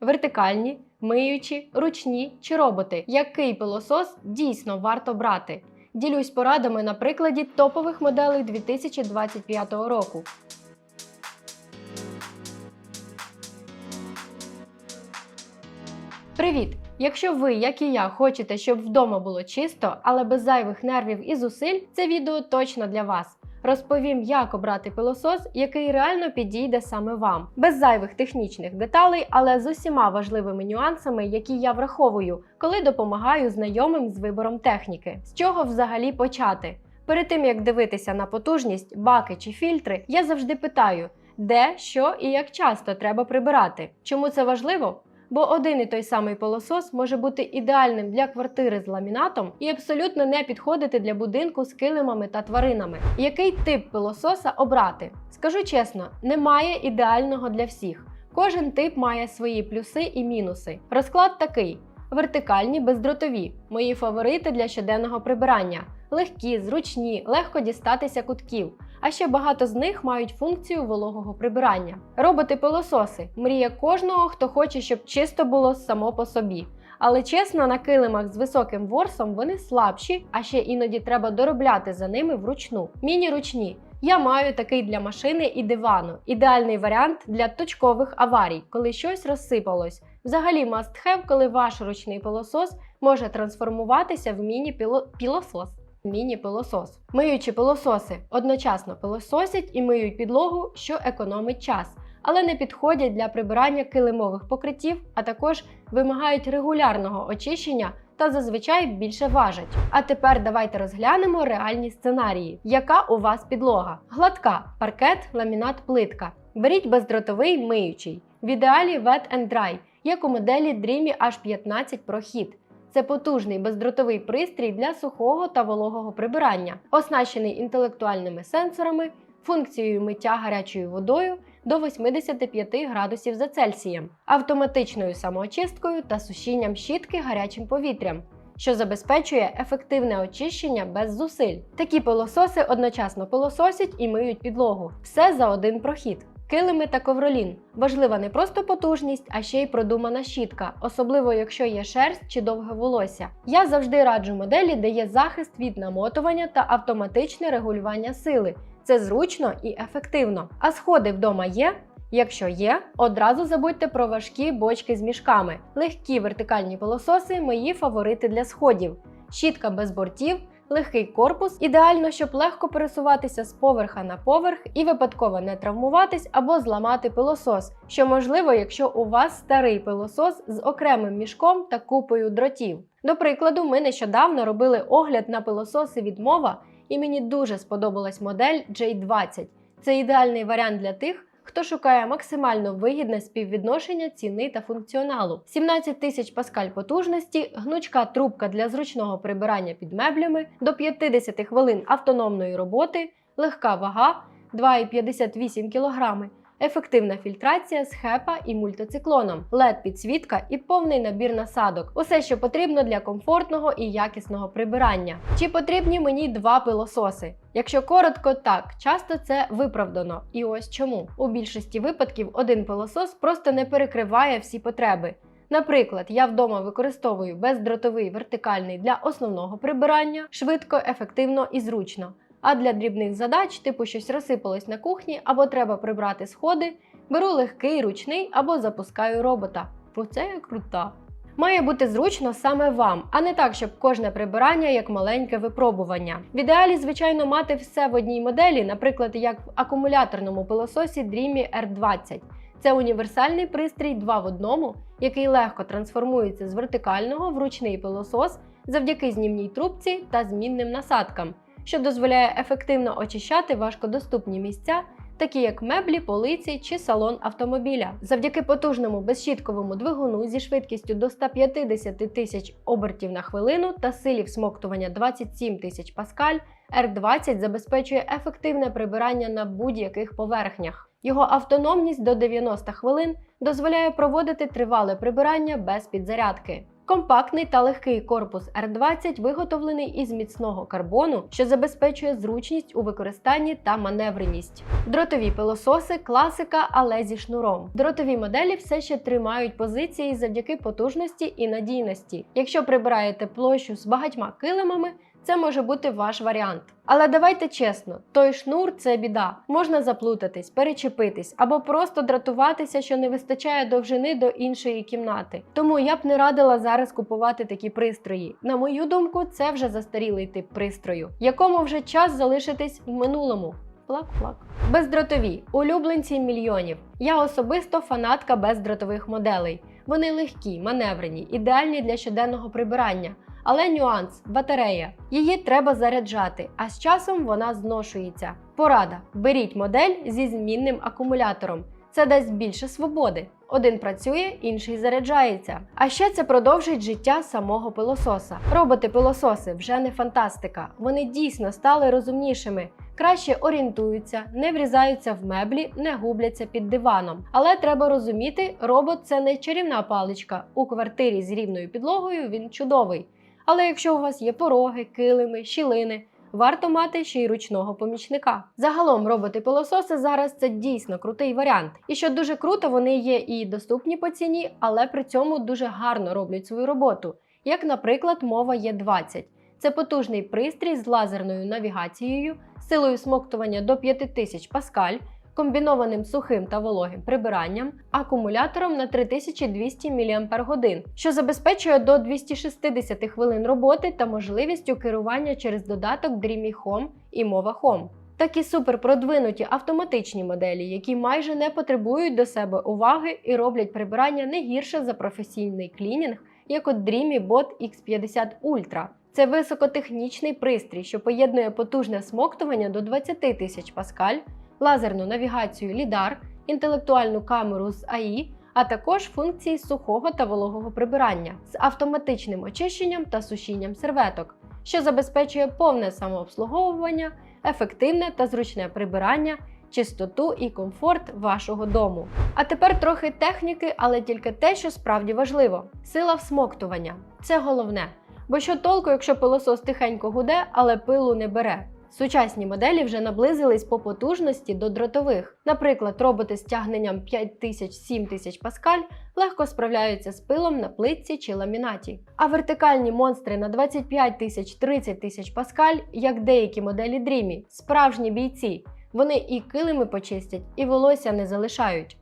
Вертикальні, миючі, ручні чи роботи. Який пилосос дійсно варто брати? Ділюсь порадами на прикладі топових моделей 2025 року. Привіт! Якщо ви, як і я, хочете, щоб вдома було чисто, але без зайвих нервів і зусиль, це відео точно для вас. Розповім, як обрати пилосос, який реально підійде саме вам, без зайвих технічних деталей, але з усіма важливими нюансами, які я враховую, коли допомагаю знайомим з вибором техніки. З чого взагалі почати? Перед тим як дивитися на потужність, баки чи фільтри, я завжди питаю, де, що і як часто треба прибирати. Чому це важливо? Бо один і той самий пилосос може бути ідеальним для квартири з ламінатом і абсолютно не підходити для будинку з килимами та тваринами. Який тип пилососа обрати? Скажу чесно, немає ідеального для всіх. Кожен тип має свої плюси і мінуси. Розклад такий: вертикальні, бездротові мої фаворити для щоденного прибирання. Легкі, зручні, легко дістатися кутків. А ще багато з них мають функцію вологого прибирання. Роботи-пилососи мрія кожного, хто хоче, щоб чисто було само по собі. Але чесно, на килимах з високим ворсом вони слабші, а ще іноді треба доробляти за ними вручну. Міні-ручні. Я маю такий для машини і дивану. Ідеальний варіант для точкових аварій, коли щось розсипалось. Взагалі must have, коли ваш ручний пилосос може трансформуватися в міні-пілосос. Міні-пилосос. Миючі пилососи одночасно пилососять і миють підлогу, що економить час, але не підходять для прибирання килимових покриттів, а також вимагають регулярного очищення та зазвичай більше важать. А тепер давайте розглянемо реальні сценарії. Яка у вас підлога? Гладка, паркет, ламінат, плитка. Беріть бездротовий миючий. В ідеалі Wet and Dry, як у моделі Dreamy H15 Pro. Це потужний бездротовий пристрій для сухого та вологого прибирання, оснащений інтелектуальними сенсорами, функцією миття гарячою водою до 85 градусів за Цельсієм, автоматичною самоочисткою та сушінням щітки гарячим повітрям. Що забезпечує ефективне очищення без зусиль. Такі пилососи одночасно пилососять і миють підлогу. Все за один прохід. Килими та ковролін важлива не просто потужність, а ще й продумана щітка, особливо якщо є шерсть чи довге волосся. Я завжди раджу моделі, де є захист від намотування та автоматичне регулювання сили. Це зручно і ефективно. А сходи вдома є? Якщо є, одразу забудьте про важкі бочки з мішками. Легкі вертикальні пилососи мої фаворити для сходів. Щітка без бортів легкий корпус, ідеально, щоб легко пересуватися з поверха на поверх і випадково не травмуватись або зламати пилосос, що можливо, якщо у вас старий пилосос з окремим мішком та купою дротів. До прикладу, ми нещодавно робили огляд на пилососи від мова, і мені дуже сподобалась модель J20. Це ідеальний варіант для тих, хто шукає максимально вигідне співвідношення ціни та функціоналу. 17 тисяч паскаль потужності, гнучка трубка для зручного прибирання під меблями, до 50 хвилин автономної роботи, легка вага 2,58 кг, ефективна фільтрація з хепа і мультициклоном, led підсвітка і повний набір насадок. Усе, що потрібно для комфортного і якісного прибирання. Чи потрібні мені два пилососи? Якщо коротко, так, часто це виправдано. І ось чому. У більшості випадків один пилосос просто не перекриває всі потреби. Наприклад, я вдома використовую бездротовий вертикальний для основного прибирання, швидко, ефективно і зручно. А для дрібних задач, типу щось розсипалось на кухні або треба прибрати сходи, беру легкий ручний або запускаю робота. Оце я крута. Має бути зручно саме вам, а не так, щоб кожне прибирання як маленьке випробування. В ідеалі, звичайно, мати все в одній моделі, наприклад, як в акумуляторному пилососі Dreamy R20. Це універсальний пристрій 2 в одному, який легко трансформується з вертикального в ручний пилосос завдяки знімній трубці та змінним насадкам, що дозволяє ефективно очищати важкодоступні місця, такі як меблі, полиці чи салон автомобіля. Завдяки потужному безщітковому двигуну зі швидкістю до 150 тисяч обертів на хвилину та силі всмоктування 27 тисяч паскаль, R20 забезпечує ефективне прибирання на будь-яких поверхнях. Його автономність до 90 хвилин дозволяє проводити тривале прибирання без підзарядки. Компактний та легкий корпус R20 виготовлений із міцного карбону, що забезпечує зручність у використанні та маневреність. Дротові пилососи класика, але зі шнуром. Дротові моделі все ще тримають позиції завдяки потужності і надійності. Якщо прибираєте площу з багатьма килимами, це може бути ваш варіант. Але давайте чесно, той шнур це біда. Можна заплутатись, перечепитись або просто дратуватися, що не вистачає довжини до іншої кімнати. Тому я б не радила зараз купувати такі пристрої. На мою думку, це вже застарілий тип пристрою, якому вже час залишитись в минулому. Плак-плак. Бездротові улюбленці мільйонів. Я особисто фанатка бездротових моделей. Вони легкі, маневрені, ідеальні для щоденного прибирання. Але нюанс батарея. Її треба заряджати, а з часом вона зношується. Порада: беріть модель зі змінним акумулятором. Це дасть більше свободи. Один працює, інший заряджається. А ще це продовжить життя самого пилососа. Роботи-пилососи вже не фантастика. Вони дійсно стали розумнішими, краще орієнтуються, не врізаються в меблі, не губляться під диваном. Але треба розуміти, робот це не чарівна паличка. У квартирі з рівною підлогою він чудовий. Але якщо у вас є пороги, килими, щілини, варто мати ще й ручного помічника. Загалом роботи-пилососи зараз це дійсно крутий варіант. І що дуже круто, вони є і доступні по ціні, але при цьому дуже гарно роблять свою роботу. Як, наприклад, мова є 20 Це потужний пристрій з лазерною навігацією, силою смоктування до 5000 паскаль, комбінованим сухим та вологим прибиранням, акумулятором на 3200 мАч, що забезпечує до 260 хвилин роботи та можливістю керування через додаток Dreamy Home і Mova Home. Такі суперпродвинуті автоматичні моделі, які майже не потребують до себе уваги і роблять прибирання не гірше за професійний клінінг, як от Dreamy Bot X50 Ultra. Це високотехнічний пристрій, що поєднує потужне смоктування до 20 тисяч паскаль, лазерну навігацію LiDAR, інтелектуальну камеру з АІ, а також функції сухого та вологого прибирання з автоматичним очищенням та сушінням серветок, що забезпечує повне самообслуговування, ефективне та зручне прибирання. Чистоту і комфорт вашого дому. А тепер трохи техніки, але тільки те, що справді важливо: сила всмоктування це головне. Бо що толку, якщо пилосос тихенько гуде, але пилу не бере. Сучасні моделі вже наблизились по потужності до дротових. Наприклад, роботи з тягненням 5000-7000 паскаль легко справляються з пилом на плитці чи ламінаті. А вертикальні монстри на 25 тисяч 30 тисяч паскаль, як деякі моделі Dreamy, справжні бійці. Вони і килими почистять, і волосся не залишають.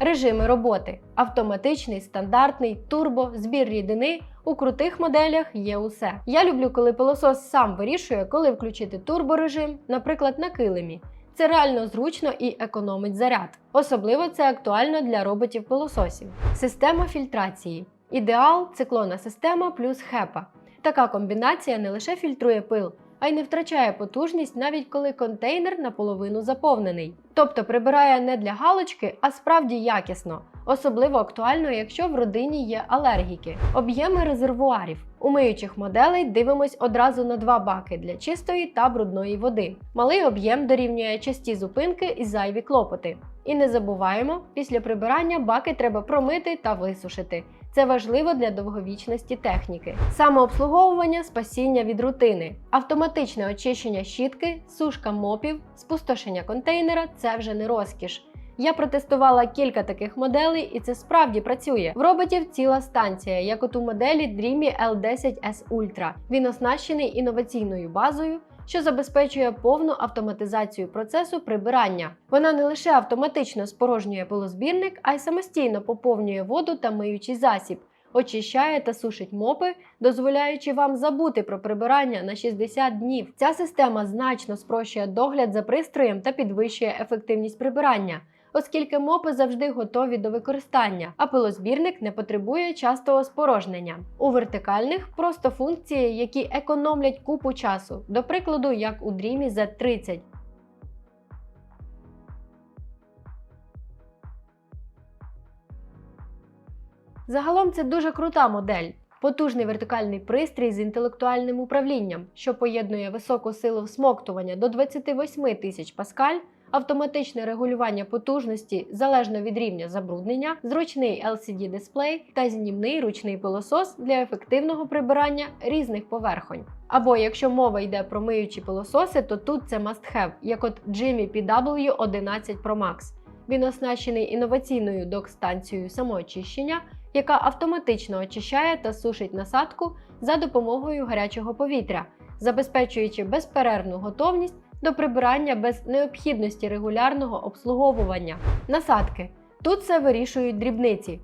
Режими роботи: автоматичний, стандартний, турбо, збір рідини. У крутих моделях є усе. Я люблю, коли пилосос сам вирішує, коли включити турборежим, наприклад, на килимі. Це реально зручно і економить заряд. Особливо це актуально для роботів-пилососів. Система фільтрації. Ідеал циклонна система плюс хепа. Така комбінація не лише фільтрує пил, а й не втрачає потужність навіть коли контейнер наполовину заповнений. Тобто прибирає не для галочки, а справді якісно. Особливо актуально, якщо в родині є алергіки. Об'єми резервуарів. У миючих моделей дивимось одразу на два баки для чистої та брудної води. Малий об'єм дорівнює часті зупинки і зайві клопоти. І не забуваємо, після прибирання баки треба промити та висушити. Це важливо для довговічності техніки. Самообслуговування, спасіння від рутини, автоматичне очищення щітки, сушка мопів, спустошення контейнера це вже не розкіш. Я протестувала кілька таких моделей, і це справді працює. В роботів ціла станція, як от у моделі Dreamy L10S Ultra. Він оснащений інноваційною базою, що забезпечує повну автоматизацію процесу прибирання. Вона не лише автоматично спорожнює пилозбірник, а й самостійно поповнює воду та миючий засіб. Очищає та сушить мопи, дозволяючи вам забути про прибирання на 60 днів. Ця система значно спрощує догляд за пристроєм та підвищує ефективність прибирання, оскільки мопи завжди готові до використання, а пилозбірник не потребує частого спорожнення. У вертикальних просто функції, які економлять купу часу, до прикладу, як у Dreamy Z30. Загалом це дуже крута модель. Потужний вертикальний пристрій з інтелектуальним управлінням, що поєднує високу силу всмоктування до 28 тисяч паскаль, автоматичне регулювання потужності залежно від рівня забруднення, зручний LCD дисплей та знімний ручний пилосос для ефективного прибирання різних поверхонь. Або якщо мова йде про миючі пилососи, то тут це must have, як от Jimmy PW 11 Pro Max. Він оснащений інноваційною док-станцією самоочищення, яка автоматично очищає та сушить насадку за допомогою гарячого повітря, забезпечуючи безперервну готовність до прибирання без необхідності регулярного обслуговування. Насадки тут це вирішують дрібниці.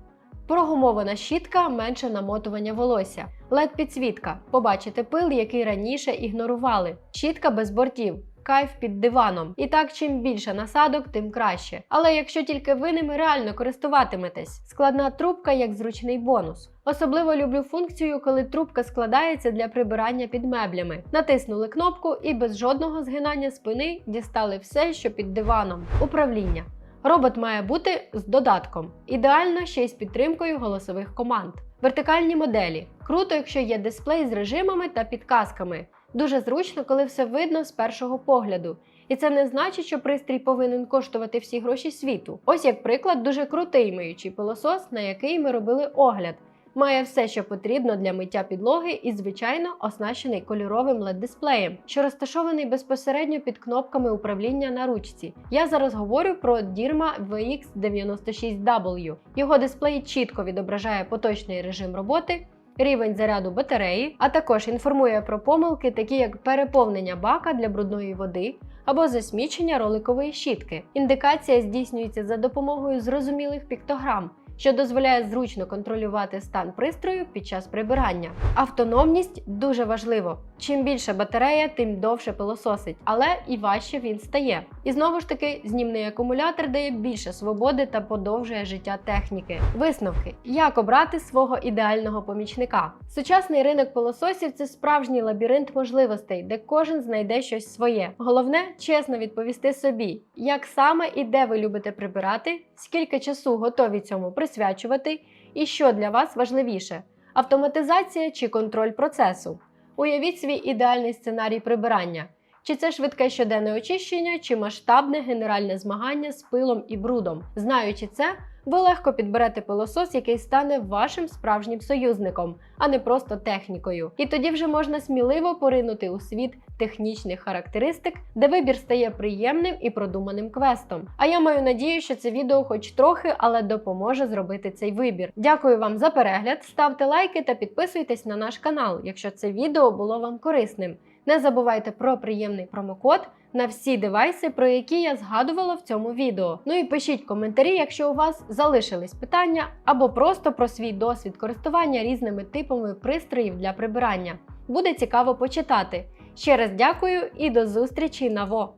Прогумована щітка менше намотування волосся, led підсвітка побачите пил, який раніше ігнорували, щітка без бортів. Кайф під диваном. І так, чим більше насадок, тим краще. Але якщо тільки ви ними реально користуватиметесь, складна трубка як зручний бонус. Особливо люблю функцію, коли трубка складається для прибирання під меблями. Натиснули кнопку і без жодного згинання спини дістали все, що під диваном. Управління. Робот має бути з додатком, ідеально ще й з підтримкою голосових команд. Вертикальні моделі. Круто, якщо є дисплей з режимами та підказками. Дуже зручно, коли все видно з першого погляду. І це не значить, що пристрій повинен коштувати всі гроші світу. Ось як приклад, дуже крутий миючий пилосос, на який ми робили огляд. Має все, що потрібно для миття підлоги, і, звичайно, оснащений кольоровим LED-дисплеєм, що розташований безпосередньо під кнопками управління на ручці. Я зараз говорю про Dirma VX96W. Його дисплей чітко відображає поточний режим роботи. Рівень заряду батареї, а також інформує про помилки, такі як переповнення бака для брудної води або засмічення роликової щітки. Індикація здійснюється за допомогою зрозумілих піктограм, що дозволяє зручно контролювати стан пристрою під час прибирання. Автономність дуже важливо. Чим більше батарея, тим довше пилососить, але і важче він стає. І знову ж таки, знімний акумулятор дає більше свободи та подовжує життя техніки. Висновки: як обрати свого ідеального помічника? Сучасний ринок пилососів це справжній лабіринт можливостей, де кожен знайде щось своє. Головне чесно відповісти собі, як саме і де ви любите прибирати, скільки часу готові цьому присвячувати, і що для вас важливіше автоматизація чи контроль процесу. Уявіть свій ідеальний сценарій прибирання. Чи це швидке щоденне очищення, чи масштабне генеральне змагання з пилом і брудом. Знаючи це, ви легко підберете пилосос, який стане вашим справжнім союзником, а не просто технікою. І тоді вже можна сміливо поринути у світ технічних характеристик, де вибір стає приємним і продуманим квестом. А я маю надію, що це відео хоч трохи, але допоможе зробити цей вибір. Дякую вам за перегляд, ставте лайки та підписуйтесь на наш канал, якщо це відео було вам корисним. Не забувайте про приємний промокод на всі девайси, про які я згадувала в цьому відео. Ну і пишіть коментарі, якщо у вас залишились питання, або просто про свій досвід користування різними типами пристроїв для прибирання. Буде цікаво почитати. Ще раз дякую і до зустрічі на ВО!